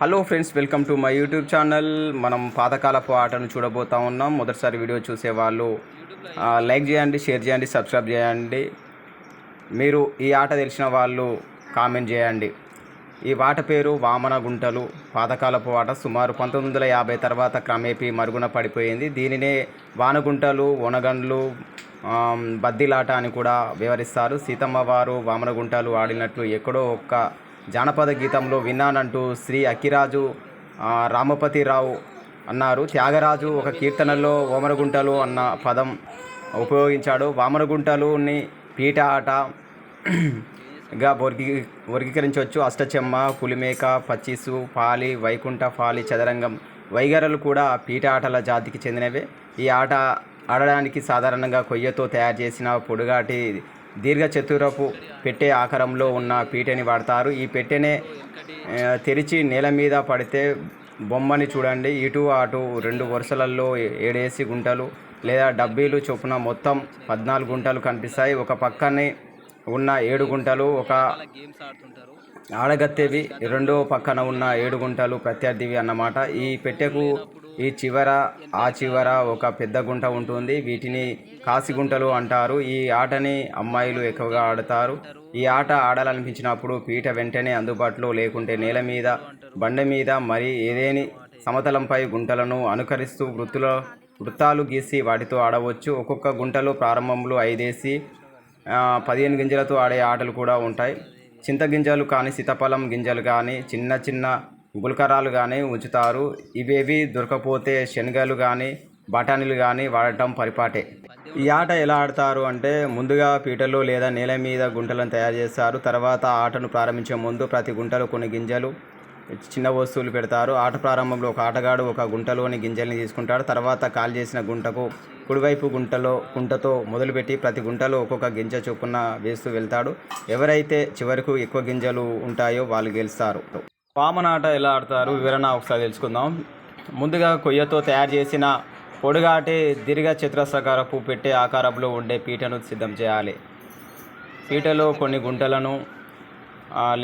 Hello friends welcome to my YouTube channel. మనం పాతకాలపు ఆటను చూడబోతా ఉన్నాం. మొదటిసారి వీడియో చూసే వాళ్ళు లైక్ చేయండి షేర్ చేయండి సబ్స్క్రైబ్ చేయండి. మీరు ఈ ఆట తెలిసిన వాళ్ళు కామెంట్ చేయండి. ఈ ఆట పేరు వామన గుంటలు. పాతకాలపు ఆట సుమారు పంతొమ్మిది వందల యాభై తర్వాత క్రమేపీ మరుగున పడిపోయింది. దీనినే వానగుంటలు వనగండ్లు బద్దిలాట అని కూడా వివరిస్తారు. సీతమ్మ వారు వామనగుంటలు ఆడినట్లు ఎక్కడో ఒక్క జానపద గీతంలో విన్నానంటూ శ్రీ అక్కిరాజు రామపతిరావు అన్నారు. త్యాగరాజు ఒక కీర్తనలో ఓమరగుంటలు అన్న పదం ఉపయోగించాడు. వామనగుంటలుని పీట ఆట గా వర్గీ వర్గీకరించవచ్చు. అష్టచెమ్మ పులిమేక పచ్చిసు పాలి వైకుంఠ పాలి చదరంగం వైగరలు కూడా పీట ఆటల జాతికి చెందినవే. ఈ ఆట ఆడడానికి సాధారణంగా కొయ్యతో తయారు చేసిన పొడుగాటి దీర్ఘచతురపు పెట్టే పెట్టె ఆకారంలో ఉన్న పీటని వాడతారు. ఈ పెట్టెనే తెరిచి నేల మీద పడితే బొమ్మని చూడండి. ఇటు అటు రెండు వరుసలలో ఏడేసి గుంటలు లేదా డబ్బీలు చొప్పున మొత్తం పద్నాలుగు గుంటలు కనిపిస్తాయి. ఒక పక్కనే ఉన్న ఏడు గుంటలు ఒక ఆడగత్తెవి రెండో పక్కన ఉన్న ఏడు గుంటలు ప్రత్యర్థివి అన్నమాట. ఈ పెట్టెకు ఈ చివర ఆ చివర ఒక పెద్ద గుంట ఉంటుంది. వీటిని కాసిగుంటలు అంటారు. ఈ ఆటని అమ్మాయిలు ఎక్కువగా ఆడతారు. ఈ ఆట ఆడాలనిపించినప్పుడు పీట వెంటనే అందుబాటులో లేకుంటే నేల మీద బండ మీద మరి ఏదేని సమతలంపై గుంటలను అనుకరిస్తూ వృత్తుల వృత్తాలు గీసి వాటితో ఆడవచ్చు. ఒక్కొక్క గుంటలో ప్రారంభంలో ఐదేసి పదిహేను గింజలతో ఆడే ఆటలు కూడా ఉంటాయి. చింత గింజలు కానీ సీతాఫలం గింజలు కానీ చిన్న చిన్న గుల్కరాలు కానీ ఉంచుతారు. ఇవేవి దొరకపోతే శనగలు కానీ బఠానీలు కానీ వాడటం పరిపాటే. ఈ ఆట ఎలా ఆడతారు అంటే ముందుగా పీటలు లేదా నేల మీద గుంటలను తయారు చేస్తారు. తర్వాత ఆటను ప్రారంభించే ముందు ప్రతి గుంటలో కొన్ని గింజలు చిన్న వస్తువులు పెడతారు. ఆట ప్రారంభంలో ఒక ఆటగాడు ఒక గుంటలోని గింజల్ని తీసుకుంటాడు. తర్వాత కాల్ చేసిన గుంటకు కుడివైపు గుంటలో గుంటతో మొదలుపెట్టి ప్రతి గుంటలో ఒక్కొక్క గింజ చొప్పున వేస్తూ వెళ్తాడు. ఎవరైతే చివరకు ఎక్కువ గింజలు ఉంటాయో వాళ్ళు గెలుస్తారు. వామన ఆట ఎలా ఆడతారు? వివరణ ఒకసారి తెలుసుకుందాం. ముందుగా కొయ్యతో తయారు చేసిన పొడుగాటి దీర్ఘ చతురస్రాకారపు పెట్టే ఆకారంలో ఉండే పీటను సిద్ధం చేయాలి. పీటలో కొన్ని గుంటలను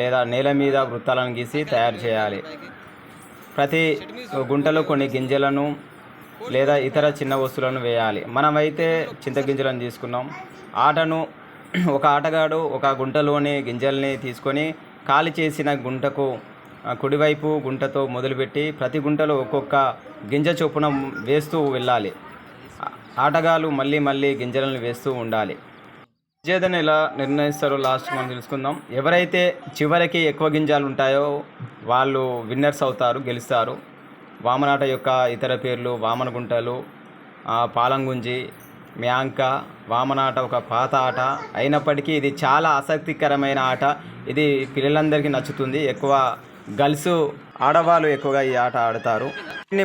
లేదా నేల మీద వృత్తాలను గీసి తయారు చేయాలి. ప్రతి గుంటలో కొన్ని గింజలను లేదా ఇతర చిన్న వస్తువులను వేయాలి. మనమైతే చింతగింజలను తీసుకున్నాం. ఆటను ఒక ఆటగాడు ఒక గుంటలోని గింజల్ని తీసుకొని ఖాళీ చేసిన గుంటకు కుడివైపు గుంటతో మొదలుపెట్టి ప్రతి గుంటలో ఒక్కొక్క గింజ చొప్పున వేస్తూ వెళ్ళాలి. ఆటగాళ్ళు మళ్ళీ మళ్ళీ గింజలను వేస్తూ ఉండాలి. విజేతను ఎలా నిర్ణయిస్తారో లాస్ట్ మనం తెలుసుకుందాం. ఎవరైతే చివరికి ఎక్కువ గింజాలు ఉంటాయో వాళ్ళు విన్నర్స్ అవుతారు గెలుస్తారు. వామనాట యొక్క ఇతర పేర్లు వామన గుంటలు పాలంగుంజి మ్యాంక వామనాట ఒక పాత ఆట. అయినప్పటికీ ఇది చాలా ఆసక్తికరమైన ఆట. ఇది పిల్లలందరికీ నచ్చుతుంది. ఎక్కువ గర్ల్స్ ఆడవాళ్ళు ఎక్కువగా ఈ ఆట ఆడతారు.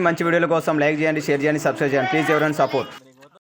మంచి వీడియోల కోసం లైక్ చేయండి షేర్ చేయండి సబ్స్క్రైబ్ చేయండి. ప్లీజ్ ఎవరైనా సపోర్ట్.